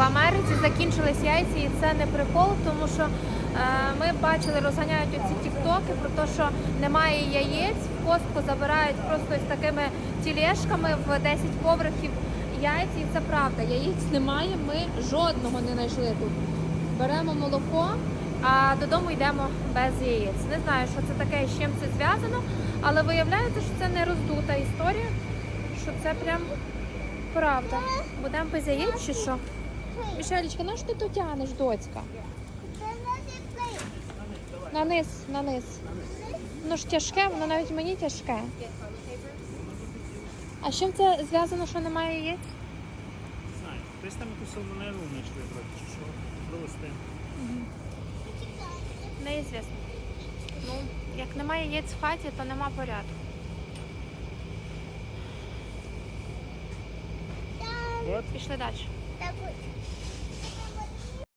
В Америці закінчились яйця, і це не прикол, тому що е, ми бачили, розганяють оці тіктоки про те, що немає яєць, в костку забирають просто з такими тілешками в 10 поверхів яйця, і це правда. Яєць немає, ми жодного не знайшли тут. Беремо молоко, а додому йдемо без яєць. Не знаю, що це таке і з чим це зв'язано, але виявляється, що це не роздута історія, що це прям правда. Будемо без яєць чи що? Мішелечка, ну що ти тут тянеш, доцька? На низ, на низ. Воно ж тяжке, воно навіть мені тяжке. А з чим це зв'язано, що немає яєць? Знаю, десь там якусь салмонелу знайшли вроді, чи що провести. Неізвісно. Ну, як немає яєць в хаті, то нема порядку. От, Пішли далі. takut.